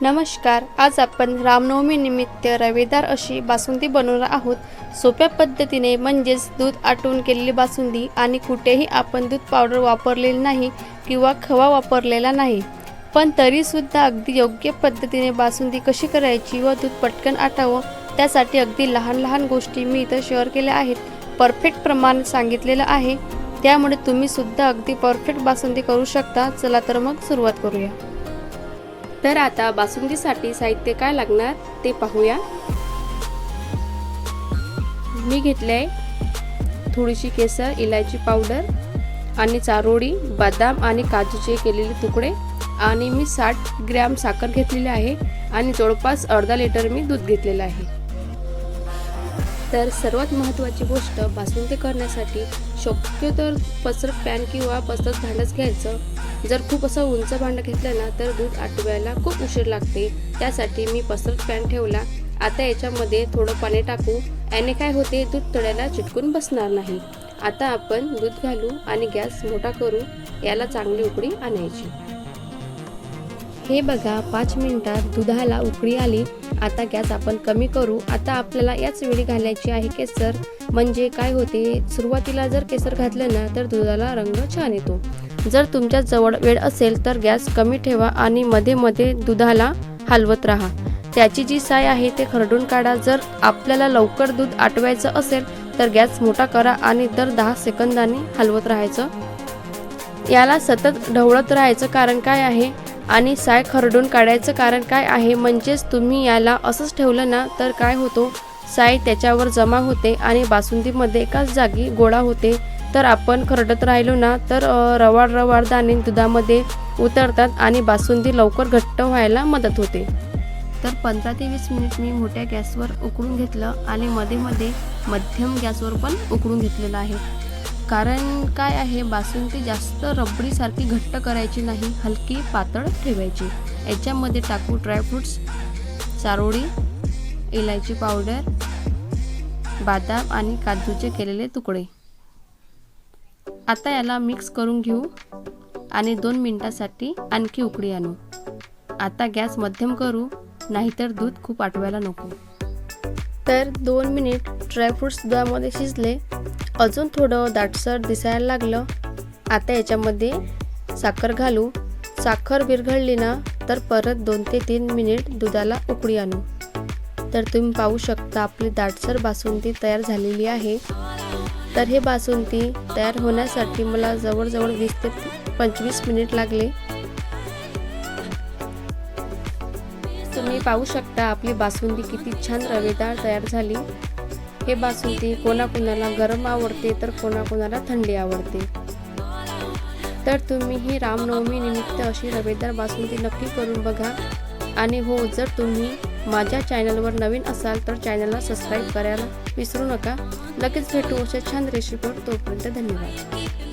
नमस्कार आज आपण रामनवमी निमित्त रवेदार अशी बासुंदी बनवणार आहोत. सोप्या पद्धतीने म्हणजेच दूध आटवून केलेली बासुंदी आणि कुठेही आपण दूध पावडर वापरलेली नाही किंवा खवा वापरलेला नाही. पण तरीसुद्धा अगदी योग्य पद्धतीने बासुंदी कशी करायची व दूध पटकन आटावं त्यासाठी अगदी लहान लहान गोष्टी मी इथं शेअर केल्या आहेत. परफेक्ट प्रमाण सांगितलेलं आहे. त्यामुळे तुम्हीसुद्धा अगदी परफेक्ट बासुंदी करू शकता. चला तर मग सुरुवात करूया. तर आता बासुंदीसाठी साहित्य काय लागणार ते पाहूया. मी घेतले थोडीशी केसर इलायची पावडर आणि चारोळी बदाम आणि काजूचे केलेले तुकडे आणि मी साठ ग्रॅम साखर घेतलेली आहे आणि जवळपास अर्धा लिटर मी दूध घेतलेलं आहे. तर सर्वात महत्त्वाची गोष्ट बासुंदी करण्यासाठी शक्य तर पसरट पॅन किंवा पसरत भांडंच घ्यायचं. जर खूप असं उंच भांडं घेतलं ना तर दूध आटवायला खूप उशीर लागते. त्यासाठी मी पसरत पॅन ठेवला. आता याच्यामध्ये थोडं पाणी टाकू. याने काय होते दूध तळ्याला चिटकून बसणार नाही. आता आपण दूध घालू आणि गॅस मोठा करू. याला चांगली उकळी आणायची. हे बघा पाच मिनिटात दुधाला उकळी आली. आता गॅस आपण कमी करू. आता आपल्याला याच वेळी घालायची आहे केसर. म्हणजे काय होते? सुरुवातीला जर केसर घातलं ना तर दुधाला रंग छान येतो. जर तुमच्या जवळ वेळ असेल तर गॅस कमी ठेवा आणि मध्ये मध्ये दुधाला हलवत राहा. त्याची जी साय आहे ते खरडून काढा. जर आपल्याला लवकर दूध आटवायचं असेल तर गॅस मोठा करा आणि दर दहा सेकंदांनी हलवत राहायचं. याला सतत ढवळत राहायचं कारण काय आहे? आणि साय खरडून काढायचं कारण काय आहे? म्हणजेच तुम्ही याला असंच ठेवलं ना तर काय होतो? साय त्याच्यावर जमा होते आणि बासुंदीमध्ये एकाच जागी गोळा होते. तर आपण खरडत राहिलो ना तर रवाड रवाड दाणे दुधामध्ये उतरतात आणि बासुंदी लवकर घट्ट व्हायला मदत होते. तर पंधरा ते वीस मिनिट मी मोठ्या गॅसवर उकळून घेतलं आणि मध्ये मध्ये मध्यम गॅसवर पण उकळून घेतलेलं आहे. कारण काय आहे? बासुंदी जास्त रबडीसारखी घट्ट करायची नाही हलकी पातळ ठेवायची. याच्यामध्ये टाकू ड्रायफ्रूट्स चारोळी इलायची पावडर बदाम आणि काजूचे केलेले तुकडे. आता याला मिक्स करून घेऊ आणि दोन मिनिटासाठी आणखी उकडी आणू. आता गॅस मध्यम करू नाहीतर दूध खूप आटवायला नको. तर दोन मिनिट ड्रायफ्रूट्स दुधामध्ये शिजले अजून थोडं दाटसर दिसायला लागलं. आता याच्यामध्ये साखर घालू. साखर विरघळली ना तर परत दोन ते तीन मिनिट दुधाला उकळी आणू. तर तुम्ही पाहू शकता आपली दाटसर बासुंदी तयार झालेली आहे. तर हे बासुंदी तयार होण्यासाठी मला जवळजवळ वीस ते पंचवीस मिनिट लागले. तुम्ही पाहू शकता आपली बासुंदी किती छान रवेदार तयार झाली. हे बासुंदी कोणाकोणाला गरम आवडते तर कोणाकोणाला थंडी आवडते. तर तुम्ही ही रामनवमी निमित्त अशी रवेदार बासुंदी नक्की करून बघा. आणि हो जर तुम्ही माझ्या चॅनलवर नवीन असाल तर चॅनलला सबस्क्राईब करायला विसरू नका. लगेच भेटू अशा छान रेसिपीवर तोपर्यंत धन्यवाद.